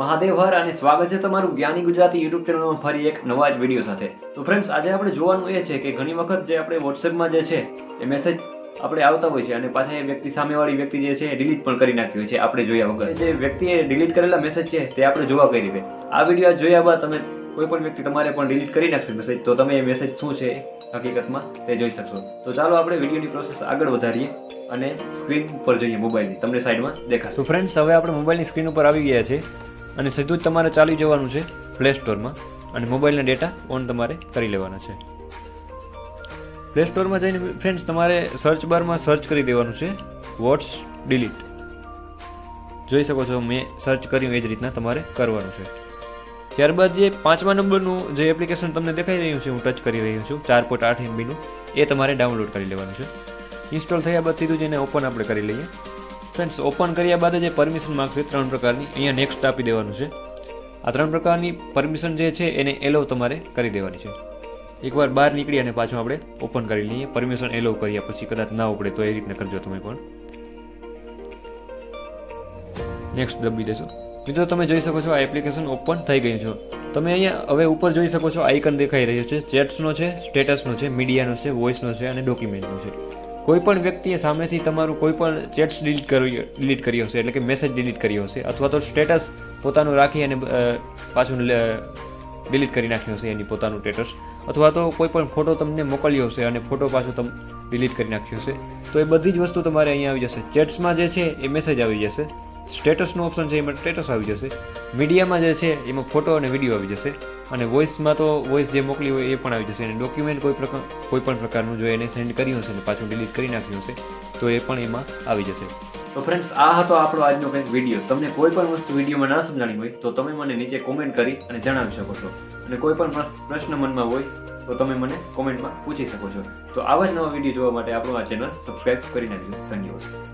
મહાદેવ હર અને સ્વાગત છે તમારું જ્ઞાની ગુજરાતી યુટ્યુબ ચેનલમાં ફરી એક નવા જ વીડિયો સાથે. તો ફ્રેન્ડ્સ આજે આપણે જોવાનું એ છે કે ઘણી વખત જે આપણે વોટ્સએપમાં જે છે, એ મેસેજ આપણે આવતા હોય છે અને પાછા એ વ્યક્તિ સામેવાળી વ્યક્તિ જે છે એ ડિલીટ પણ કરી નાખતી હોય છે, આપણે જોયા વગર. જે વ્યક્તિએ ડિલીટ કરેલા મેસેજ છે, તે આપણે જોવા કઈ રીતે? આ વીડિયો જોયા બાદ તમે કોઈ પણ વ્યક્તિ તમારે પણ ડિલીટ કરી નાખશે મેસેજ તો તમે એ મેસેજ શું છે, હકીકતમાં તે જોઈ શકશો. તો ચાલો આપણે વિડીયોની પ્રોસેસ આગળ વધારીએ અને સ્ક્રીન ઉપર જોઈએ મોબાઈલની તમને સાઈડમાં દેખાશે. તો ફ્રેન્ડ્સ હવે આપણે મોબાઈલની સ્ક્રીન ઉપર આવી ગયા છે અને સીધું જ તમારે ચાલી જવાનું છે પ્લે સ્ટોરમાં અને મોબાઈલના ડેટા ઓન તમારે કરી લેવાના છે. પ્લે સ્ટોરમાં જઈને ફ્રેન્ડ્સ તમારે સર્ચ બારમાં સર્ચ કરી દેવાનું છે. વોટ્સ ડિલીટ જોઈ શકો છો, મેં સર્ચ કર્યું એ જ રીતના તમારે કરવાનું છે. ત્યારબાદ જે પાંચમા નંબરનું જે એપ્લિકેશન તમને દેખાઈ રહ્યું છે, હું ટચ કરી રહ્યો છું, ચાર પોઈન્ટ આઠ એમબીનું એ તમારે ડાઉનલોડ કરી લેવાનું છે. ઇન્સ્ટોલ થયા બાદ સીધું જ એને ઓપન આપણે કરી લઈએ. ફ્રેન્ડ્સ ઓપન કર્યા બાદ જે પરમિશન માગશે ત્રણ પ્રકારની. અહીંયા નેક્સ્ટ આપી દેવાનું છે. આ ત્રણ પ્રકારની પરમિશન જે છે એને એલો તમારે કરી દેવાની છે. એકવાર બહાર નીકળી અને પાછું આપણે ઓપન કરી લઈએ. પરમિશન એલો કર્યા પછી કદાચ ના ઉપડે તો એ રીતના કરજો તમે પણ. નેક્સ્ટ દબી દેશો. મિત્રો, તમે જોઈ શકો છો આ એપ્લિકેશન ઓપન થઈ ગયું છે. તમે અહીંયા હવે ઉપર જોઈ શકો છો આઇકન દેખાઈ રહ્યું છે. ચેટ્સનો છે સ્ટેટસનો છે મીડિયાનો છે વોઇસનો છે અને ડોક્યુમેન્ટનો છે. કોઈ પણ વ્યક્તિએ સામેથી તમારું કોઈ પણ ચેટ્સ ડિલીટ કર્યું, ડિલીટ કર્યો હશે, એટલે કે મેસેજ ડિલીટ કર્યો હશે, અથવા તો સ્ટેટસ પોતાનું રાખી અને પાછું ડિલીટ કરી નાખ્યું હશે એની પોતાનું સ્ટેટસ, અથવા તો કોઈ પણ ફોટો તમને મોકલ્યો હશે અને ફોટો પાછો તમે, ડિલીટ કરી નાખ્યો હશે, તો એ બધી જ વસ્તુ તમારે અહીંયા આવી જશે. ચેટ્સમાં જે છે એ મેસેજ આવી જશે. સ્ટેટસનું ઓપ્શન છે, એમાં સ્ટેટસ આવી જશે. મીડિયામાં જે છે, એમાં ફોટો અને વીડિયો આવી જશે. અને વોઇસમાં તો વોઇસ જે મોકલી હોય એ પણ આવી જશે. અને ડોક્યુમેન્ટ કોઈ પ્રકાર કોઈ પણ પ્રકારનું જો એને સેન્ડ કર્યું હશે અને પાછું ડિલીટ કરી નાખ્યું હશે, તો એ પણ એમાં આવી જશે. તો ફ્રેન્ડ્સ આ હતો આપણો આજનો કંઈક વીડિયો તમને કોઈ પણ વસ્તુ વિડીયોમાં ના સમજાણી હોય, તો તમે મને નીચે કોમેન્ટ કરી અને જણાવી શકો છો. અને કોઈ પણ પ્રશ્ન- મનમાં હોય, તો તમે મને કોમેન્ટમાં પૂછી શકો છો. તો આવા જ નવા વીડિયો જોવા માટે આપણો આ ચેનલ સબસ્ક્રાઇબ કરી નાખજો. ધન્યવાદ.